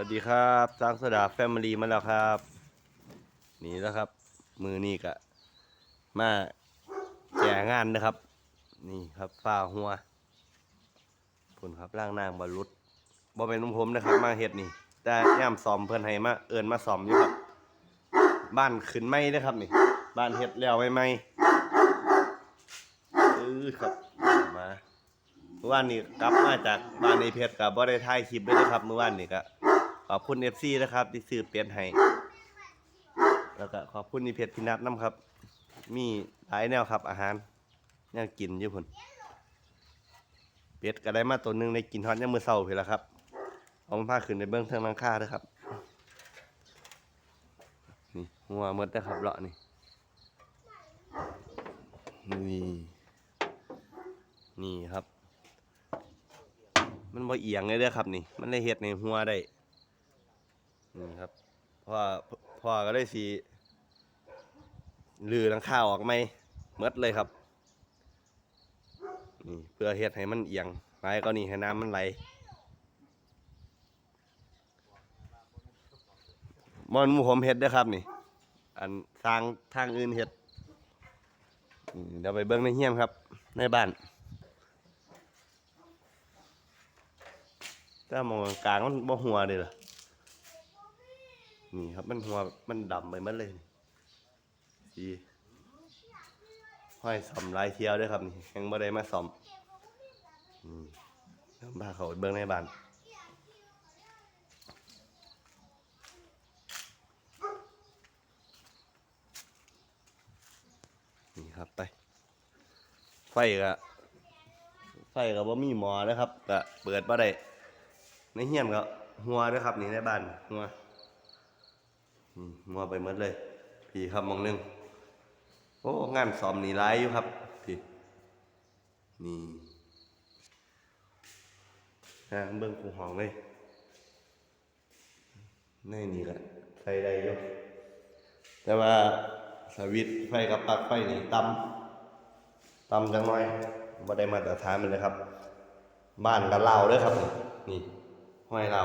วัสดีครับสร้างสดาแฟมิลี่มาแล้วครับ นี่แล้วครับ มือนี่กะมาแก่งานนะครับ นี่ครับฝ้าหัวผลครับร่างนางบรรลุษบ่เป็นของผมนะครับ มาเฮ็ดนี่ แต่ย่ามซ้อมเพิ่นให้มาเอิ้นมาซ้อมอยู่ครับ บ้านขึ้นไม่นะครับนี่ บ้านเฮ็ดแล้วไม่ไม่เออครับมาเมื่อวานนี้กลับมาจากบ้านในเพชรกับบ่ได้ถ่ายคลิปด้วยนะครับเมื่อวานนี้ก็ ขอบคุณ FC นะครับ ที่ซื้อเป็ดให้แล้วก็ขอบคุณนี่เพชรพินัทน้ำครับ มีหลายแนวครับ อาหารยังกินอยู่พุ่นเป็ดก็ได้มาตัวหนึงได้กินฮอดยามมื้อเช้าพุ่นละครับ เอามาพาขึ้นในเบื้องเทิงลังคาด้อครับ นี่หัวมดนะครับเลาะนี่นี่นี่ครับ มันบ่เอียงเลยเด้อครับ นี่ มันเลยเฮ็ดในหัวได้ นี่ครับพ่อพ่อก็ได้สีลือหลังคาออกไหมเมดเลยครับนี่เพื่อเฮ็ดให้มันเอียงไหลก็นี่ให้น้ำมันไหลมอนมูผมเฮ็ดด้ครับนี่ อันทางทางอื่นเฮ็ดเดี๋ยวไปเบิ่งในเฮียนครับ ในบ้านถ้ามองกลางมันบ่หัวเลยล่ะ นี่ครับมันหัวมันดำไปหมดเลยสีห้อยสอมลายเที่ยวด้วยครับนี่ยังบ่ได้มาสอมอืมเดี๋ยวพาเขาเบิ่งในบ้านนี่ครับไป ไฟก็ไฟก็บ่มีหมอนะครับก็เปิดบ่ได้ในเฮียนก็หัวด้วยครับ นี่ในบ้านหัว มัวไปหมดเลย พี่ครับมองหนึง โอ้งานซ้อมนี่ร้ายอยู่ครับ พี่ นี่ฮะเบิ่งกูหองเลยในนี่แหละใส่ได้อยู่แต่ว่าสวิตไฟกับปลั๊กไฟนี่ต่ำต่ำจังหน่อยบ่ได้มาตรฐานมันเลยครับ บ้านกับเราเด้วยครับ นี่ห้อยเรา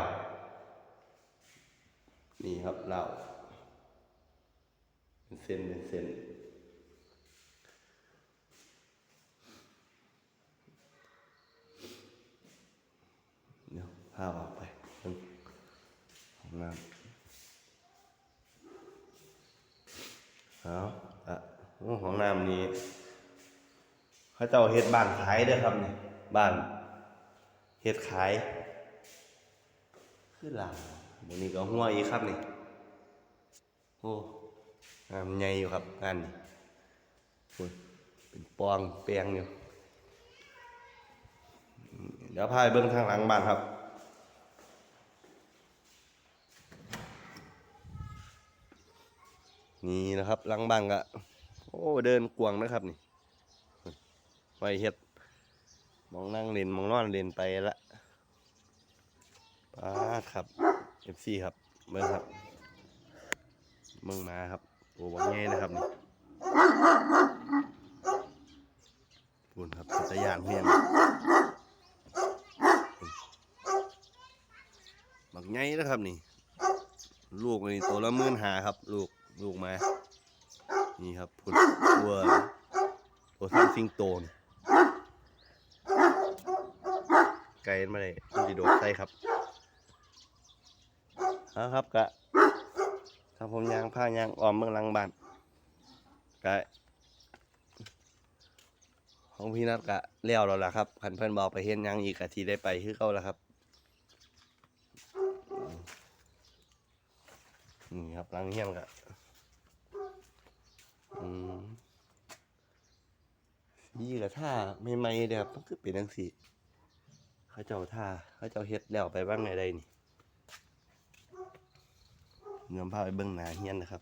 นี่ครับเรา เป็นเส้นเป็นเส้น เดี๋ยวพาออกไปห้องน้ำเอาอะโอ้ห้องน้ำนี้เขาเจ้าเฮ็ดบ้านขายด้อครับเนี่ยบ้านเฮ็ดขาย คือหลังวันนี้ก็หัวอีกครับนี่โอ้ ใหญ่อยู่ครับงานนี้เป็นปองแปลงอยู่เดี๋ยวพาไปเบิ้งทางหลังบ้านครับนี่นะครับหลังบ้านก็โอ้เดินกวงนะครับนี่ไว้เฮ็ดมองนั่งเล่นมองนอนเล่นไปละป้าดครับเอฟซีครับเบิ่งครับเบิ่งมาครับ โอ้บางแง่นะครับนี่ปูนครับจักรยานเพียงบักไงนะครับนี่ ลูกนี่ตัวละมื่นหาครับ ลูกลูกมา นี่ครับพุ่นตัวตัวทั้งสิงโตนไกลมาเลยมันจะโดดใส่ครับเอาครับกะ ถ้าผมยางผ้ายางออมเมืองหลังบ้านกะของพี่นัดกะเลี้ยวเราละครับคันเพื่อนบอกไปเห็นยังอีกกะทีได้ไปคือเขาล้วครับนี่ครับหลังเฮียนกะอืมสีกะท่าใหม่เด้อครับมันคือเป็นจังซี่เขาเจ้าท่าเขาเจ้าเฮ็ดแล้วไปบ้างไงได้นี่ เงินพาไปเบิ่งหนาเฮียนนะครับ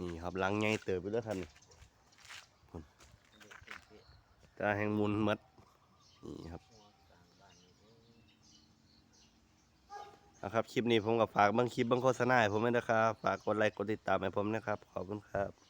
นี่ครับหลังใหญ่เติบไปแล้วครับนี่พุ่นตาแหงมุนหมดนี่ครับ เอาครับ คลิปนี้ผมกับฝากบางคลิปบางโฆษณาให้ผมด้วยนะครับ ฝากกดไลค์กดติดตามให้ผมนะครับ ขอบคุณครับ